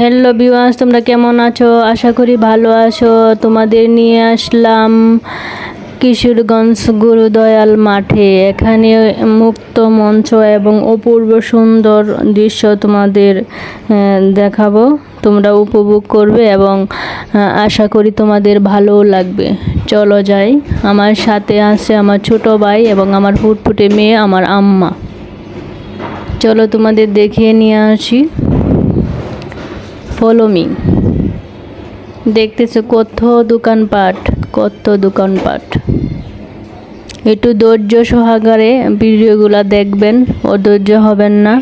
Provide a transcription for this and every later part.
Hello বিওয়াস তোমরা কেমন আছো? আশা করি ভালো আছো। তোমাদের নিয়ে আসলাম কিশোরগঞ্জ গুরুদয়াল মাঠে। এখানে মুক্ত মঞ্চ এবং অপূর্ব সুন্দর দৃশ্য তোমাদের দেখাবো। তোমরা উপভোগ করবে এবং আশা করি তোমাদের ভালোও লাগবে। চলো যাই। আমার সাথে আছে আমার ছোট ভাই এবং আমার ফুটফুটে মেয়ে, আমার আম্মা। চলো তোমাদের দেখিয়ে নিয়ে আসি। ফলো মি দেখতেছো কত দোকানপাট কত দোকানপাট। একটু ধৈর্য সহকারে ভিডিওগুলো দেখবেন, অধৈর্য হবেন না।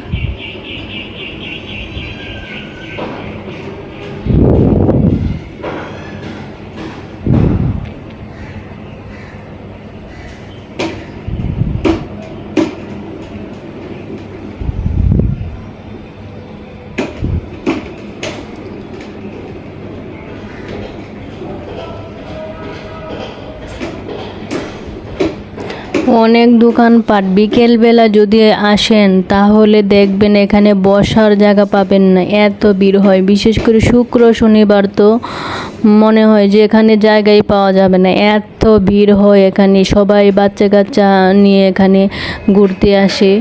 অনেক দোকানপাট বিকেলবেলা যদি আসেন, তাহলে দেখবেন এখানে বসার জায়গা পাবেন না। এত ভিড় হয়। বিশেষ করে শুক্র, শনিবার তো মনে হয় যে এখানে জায়গাই পাওয়া যাবে না। এত ভিড় হয় এখানে। সবাই বাচ্চা কাচ্চা নিয়ে এখানে ঘুরতে আসে।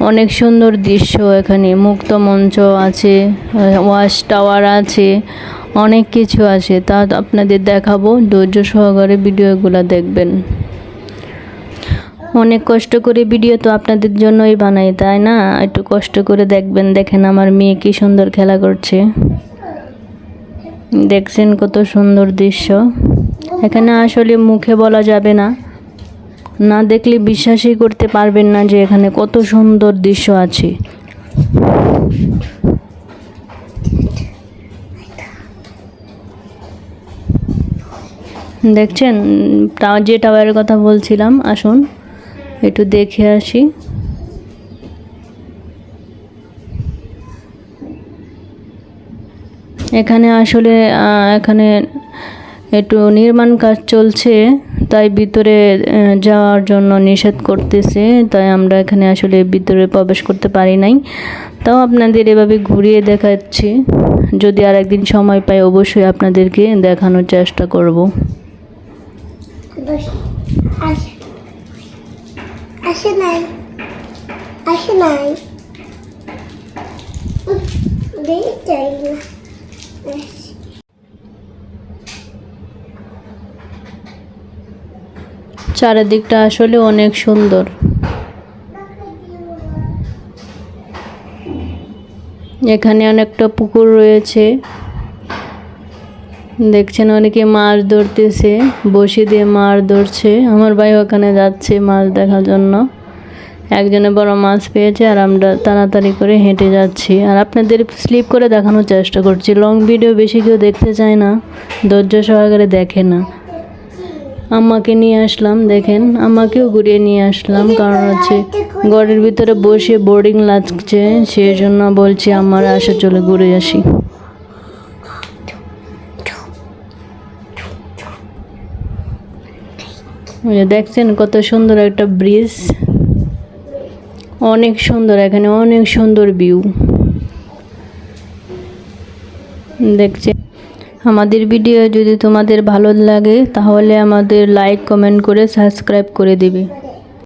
অনেক সুন্দর দৃশ্য এখানে। মুক্ত মঞ্চ আছে, ওয়াশ টাওয়ার আছে, অনেক কিছু আছে। তা আপনাদের দেখাবো। ধৈর্য সহকারে ভিডিওগুলো দেখবেন। অনেক কষ্ট করে ভিডিও তো আপনাদের জন্যই বানাই, তাই না? একটু কষ্ট করে দেখবেন, দেখেন আমার মেয়ে কি সুন্দর খেলা করছে। দেখছেন কত সুন্দর দৃশ্য। এখানে আসলে মুখে বলা যাবে না। না দেখলে বিশ্বাসই করতে পারবেন না যে এখানে কত সুন্দর দৃশ্য আছে। দেখছেন? যে টাওয়ারের কথা বলছিলাম, আসুন। একটু দেখে আসি। এখানে আসলে এখানে একটু নির্মাণ কাজ চলছে, তাই ভিতরে যাওয়ার জন্য নিষেধ করতেছে, তাই আমরা এখানে আসলে ভিতরে প্রবেশ করতে পারি নাই। তাও আপনাদের এভাবে ঘুরিয়ে দেখাচ্ছি। যদি আর একদিন সময় পাই, অবশ্যই আপনাদেরকে দেখানোর চেষ্টা করব। বস আসে নাই। আসে নাই। চারিদিকটা আসলে অনেক সুন্দর। এখানে অনেকটা পুকুর রয়েছে। দেখছেন অনেকে মাছ ধরতেছে, বসি দিয়ে মাছ ধরছে। আমার ভাই ওখানে যাচ্ছে মাছ দেখার জন্য। একজনে বড় মাছ পেয়েছে আর আমরা তাড়াতাড়ি করে হেঁটে যাচ্ছি। আর আপনাদের স্লিপ করে দেখানোর চেষ্টা করছি। লং ভিডিও বেশি কেউ দেখতে চায় না, ধৈর্য সহকারে দেখে না। আম্মাকে নিয়ে আসলাম, দেখেন আম্মাকেও ঘুরিয়ে নিয়ে আসলাম। কারণ হচ্ছে ঘরের ভিতরে বসে বোর্ডিং লাগছে সেই জন্য বলছি আমার আসে চলে ঘুরে আসি। দেখছেন কত সুন্দর একটা ব্রিজ অনেক সুন্দর, এখানে অনেক সুন্দর ভিউ দেখছেন? আমাদের ভিডিও যদি তোমাদের ভালো লাগে, তাহলে আমাদের লাইক কমেন্ট করে সাবস্ক্রাইব করে দিবে।